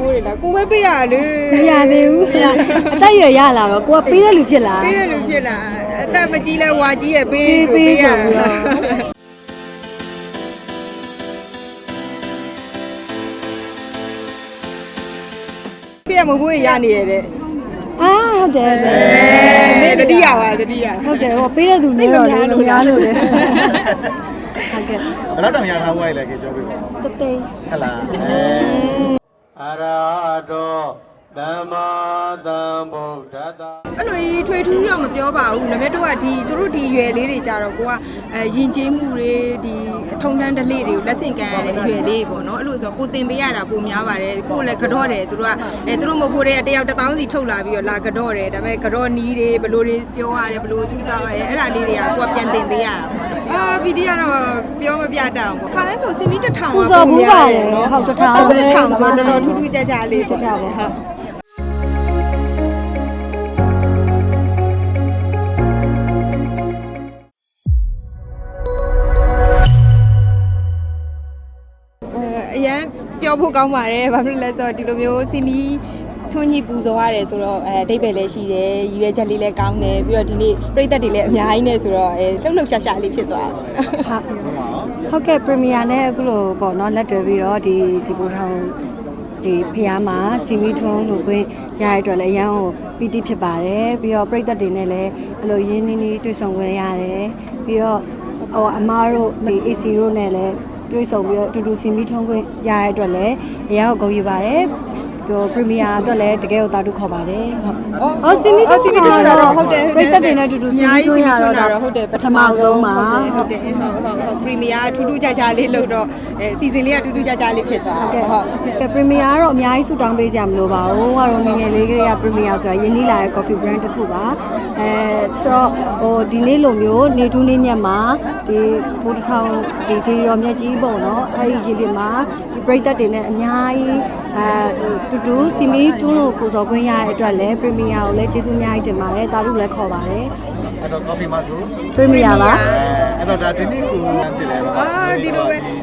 ဖိုးတွေလားကိုပဲပေးရလေမရသေးဘူးအသက်အရွယ်ရလာတော့ကိုကပေးတဲ့လူဖြစ်လာပေးရလူဖြစ်လားအသက်မကြီးလဲဝါကြီးရဲ့ပေးပေးပေးရဆိုပြီးတော့ပြည့်မဖိုးတွေရနေရတဲ့အာဟုတ်တယ်ဟုတ်တယ်အဲတတိယပါတတိယဟုတ်တယ်ဟိုပေးတဲ့သူနေတော့လေမများလို့လေဟုတ်ကဲ့ဘယ်တော့တောင်ရထားဝိုင်းလဲကြပြောပြပါတသိန်းဟတ်လားအဲ အရာတော်ဓမ္မသံဗုဒ္ဓတာအဲ့လို ကြီးထွေထူးတော့မပြောပါဘူးနမတို့ကဒီသူတို့ဒီရွယ်လေးတွေကြတော့ကိုကအဲယဉ်ကျေးမှုတွေဒီထုံတန်းဓလေ့တွေကိုလက်ဆင့်ကမ်းရတဲ့ရွယ်လေးပေါ့နော်အဲ့လိုဆိုကိုတင်ပေးရတာပုံများပါတယ်ကိုလည်းကြော့တယ်သူတို့ကအဲသူတို့မဖို့တဲ့တယောက်တစ်သောင်းစီထုတ်လာပြီးတော့လာကြော့တယ်ဒါပေမဲ့ကြော့နီးတွေဘယ်လိုတွေပြောရတယ်ဘယ်လိုဆူတာပါရဲ့အဲ့ဒါလေးတွေကကိုကပြန်တင်ပေးရတာပေါ့အာဗီဒီကတော့ပြောမပြတတ်အောင်ပေါ့ခါတိုင်းဆိုစင်မီတစ်ထောင်ပူဇော်ဘူးပါတယ်ဟုတ်တစ်ထောင်တစ်ထောင်ဆိုတော့တော်တော်ထူးထူးခြားခြားလေးခြားခြားပေါ့ဟုတ် ပြောဖို့ကောင်းပါတယ်ဘာဖြစ်လို့လဲဆိုတော့ဒီလိုမျိုးစီမီထွန်းကြီးပူဇော်ရတယ်ဆိုတော့အဲအတိတ်ပဲလည်းရှိတယ်ရည်ရွယ်ချက်လေးလည်းကောင်းတယ်ပြီးတော့ဒီနေ့ပြိသက်တွေလည်းအများကြီးနေဆိုတော့အဲလှုပ်လှုပ်ရှားရှားလေးဖြစ်သွားတယ်ဟုတ်ဟုတ်ကဲ့ပရီမီယာနဲ့အခုလိုပေါ့နော်လက်တွဲပြီးတော့ဒီဒီဘူထောင်ဒီဖျားမှာစီမီထွန်းလို့ခွင့်ရရတဲ့အတွက်လည်းအရန်ကိုပီတိဖြစ်ပါတယ်ပြီးတော့ပြိသက်တွေနဲ့လည်းအဲ့လိုရင်းနှီးနှီးတွေ့ဆုံခွင့်ရတယ်ပြီးတော့ ဟိုအမားတို့ဒီ AC တို့နဲ့လည်းတွေ့ဆုံပြီးတော့အတူတူစီမီထွန်းခွင့်ရရတဲ့အတွက်လည်းအရန်ကိုဂုဏ်ယူပါတယ် ပြီးတော့ပရီမီယာအတွက်လည်းတကယ်ကိုတာတုခေါ်ပါတယ်ဟုတ်အော်စီမီထွန်းစီမီထွန်းတော့ဟုတ်တယ်ပြိသက်တွေနဲ့အတူတူစီမီထွန်းရတော့တော့ဟုတ်တယ်ပထမဆုံးပါဟုတ်တယ်ဟုတ်ဟုတ်ဟုတ်ပရီမီယာထူးထူးခြားခြားလေးလုပ်တော့အဲစီဇန်လေးကထူးထူးခြားခြားလေးဖြစ်သွားဟုတ်ကဲ့ဟုတ်ကဲပရီမီယာကတော့အများကြီးဆူတောင်းပေးကြမလို့ပါဘူး။ဟိုကတော့ငယ်ငယ်လေးကလေးကပရီမီယာဆိုတာယင်းနှီးလာတဲ့ coffee brand တစ်ခုပါ။အဲဆိုတော့ဟိုဒီနေ့လိုမျိုးနေထူးနေ့မြတ်မှာဒီဘူတထောင်ဒီစီရောမြတ်ကြီးပေါ့နော်။အဲဒီရင်ပြမှာဒီပရိသတ်တွေနဲ့အများကြီး အဲတူတူစီမီတွန်းလို့ပူဇော်ခွင့်ရတဲ့အတွက်လည်းပရီမီယာကိုလည်းကျေးဇူးအများကြီးတင်ပါတယ်။တာရုလည်းခေါ်ပါတယ်အဲ့တော့ coffee မဆို။ပရီမီယာပါအဲအဲ့တော့ဒါဒီနေ့ကိုလမ်းဖြစ်လဲပါအာဒီလိုပဲတည်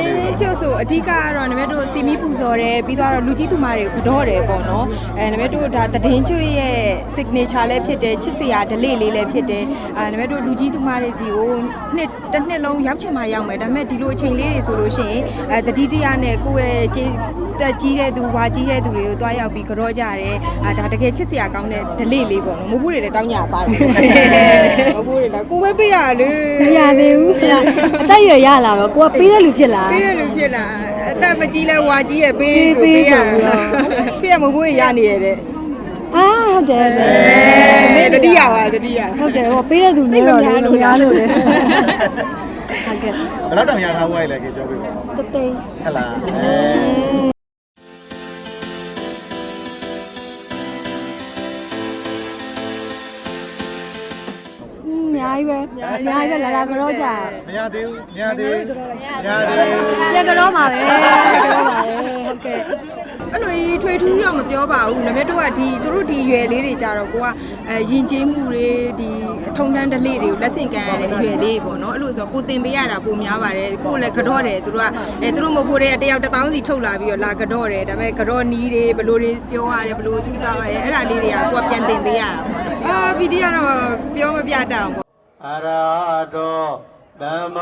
င်းကျွတ်ဆိုအဓိကကတော့နမတို့စီမီပူဇော်တယ်ပြီးတော့လူကြီးသူမတွေကိုကြော့တယ်ပေါ့နော်အဲနမတို့ဒါတည်င်းကျွတ်ရဲ့ signature လည်းဖြစ်တယ်ချစ်စရာ delay လေးလည်းဖြစ်တယ်အာနမတို့လူကြီးသူမတွေစီကိုနှစ်တစ်နှစ်လုံးရောက်ချင်မှရောက်မယ်ဒါပေမဲ့ဒီလိုအချိန်လေးတွေဆိုလို့ရှိရင်အဲတတိတရနဲ့ကိုယ့်ရဲ့ကျေး တက်ကြီးတဲ့သူဝါကြီးတဲ့သူတွေကိုတွားရောက်ပြီးကြော့ကြတယ်အာဒါတကယ်ချစ်စရာကောင်းတဲ့ delay လေးပေါ့နော်မဟုတ်ဘူးတွေလည်းတောင်းကြပါတယ်မဟုတ်ဘူးတွေလည်းကိုပဲပေးရလေမရသေးဘူးအသက်အရွယ်ရလာတော့ကိုကပေးတဲ့လူဖြစ်လာပေးရလူဖြစ်လားအသက်မကြီးလဲဝါကြီးရဲ့ပေးပေးပေးဆိုပြီးတော့ပြည့်မဖိုးတွေရနေရတဲ့အာဟုတ်တယ်ဟုတ်တယ်အဲတတိယပါတတိယဟုတ်တယ်ဟိုပေးတဲ့သူနေတော့လေမများလို့လေဟုတ်ကဲ့ဘယ်တော့တောင်ရထားဝိုင်းလဲကြပြောပြပါတသိန်းဟတ်လားအဲ များကြီးပဲအများကြီးပဲလာလာကြောကြမရသေးဘူးမရသေးဘူးမရသေးဘူးပြကြောပါပဲကြောပါပဲဟုတ်ကဲ့အဲ့လိုကြီးထွေထူးတော့မပြောပါဘူးနမတို့ကဒီသူတို့ဒီရွယ်လေးတွေကြတော့ကိုကအဲယဉ်ကျေးမှုတွေဒီထုံတန်းဓလေ့တွေကိုလက်ဆင့်ကမ်းရတဲ့ရွယ်လေးပေါ့နော်အဲ့လိုဆိုကိုတင်ပေးရတာပုံများပါတယ်ကိုလည်းကြော့တယ်သူတို့ကအဲသူတို့မဖို့တဲ့တယောက်တစ်သောင်းစီထုတ်လာပြီးတော့လာကြော့တယ်ဒါပေမဲ့ကြော့နီးတွေဘယ်လိုတွေပြောရတယ်ဘယ်လိုဆူတာပါရဲ့အဲ့ဒါလေးတွေကကိုကပြန်တင်ပေးရတာပေါ့အာဗီဒီကတော့ပြောမပြတတ်အောင်ပေါ့ အရာတော်ဓမ္မ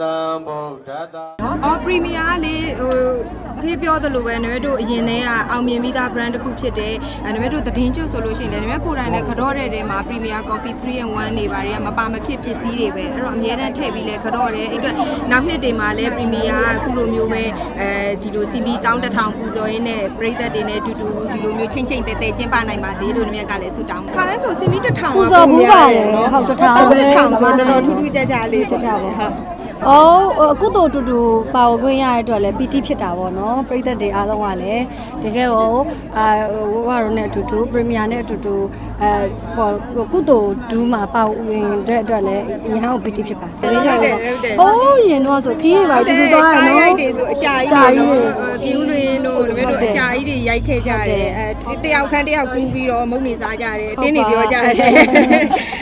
သံဗုဒ္ဓတာအော်ပရီမီယာကလေဟို ခေးပြောသလိုပဲနမတို့အရင်တည်းကအောင်မြင်ပြီးသား brand တစ်ခုဖြစ်တယ်အဲနမတို့သတင်းကျွတ်ဆိုလို့ရှိရင်လည်းနမကိုယ်တိုင်လည်းကြော့တဲ့တဲမှာ Premier Coffee 3 and 1နေပါတွေကမပါမဖြစ်ပစ္စည်းတွေပဲအဲ့တော့အများတန်းထည့်ပြီးလဲကြော့တယ်အဲ့အတွက်နောက်နှစ်တွေမှာလည်း Premier ကအခုလိုမျိုးပဲအဲဒီလို CB တောင်းတစ်ထောင်ပူဇော်ရင်းနဲ့ပြည်သက်တွေနဲ့အတူတူဒီလိုမျိုးချင်းချင်းတဲတဲကျင်းပနိုင်ပါစေလို့နမကလည်းဆုတောင်းခါတိုင်းဆို CB တစ်ထောင်ပူဇော်ဘူးပါတယ်ဟုတ်တစ်ထောင်တစ်ထောင်ဆိုတော့တော်တော်ထူးထူးခြားခြားလေးခြားခြားပေါ့ဟုတ် အော်အခုတို့တူတူပါဝခွင့်ရတဲ့အတွက်လည်းပီတိဖြစ်တာပေါ့နော်ပရိသတ်တွေအားလုံးကလည်းတကယ်ဟိုအာဝဝရောနဲ့အတူတူပရီမီယာနဲ့အတူတူအဲဟိုကုသိုလ်ဒူးမှာပါဝင်တဲ့အတွက်လည်းအရန်ကိုပီတိဖြစ်ပါတယ်ဟုတ်တယ်ဟုတ်တယ်အိုးရင်တော့ဆိုခီးရပါတူတူသွားရကားနော်ရိုက်တွေဆိုအကြာကြီးတွေနော်ပြင်းတွ င်တို့လည်းတို့အကြာကြီးတွေရိုက်ခဲ့ကြတယ်အဲတယောက်ခန်းတယောက်ကူးပြီးတော့မုတ်နေစားကြတယ်တင်းနေပြောကြတယ်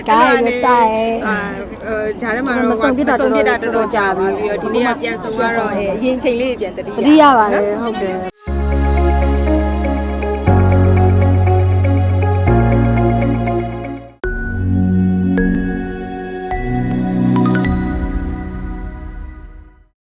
ကားရိုက်ကြရဲအာဂျာထဲမှာတော့မဆုံးပြတာတော်တော်ကြာပြီပြီးတော့ဒီနေ့ကပြန်ဆုံးတော့အရင်ချိန်လေးပြန်တတိပတိရပါတယ်ဟုတ်တယ်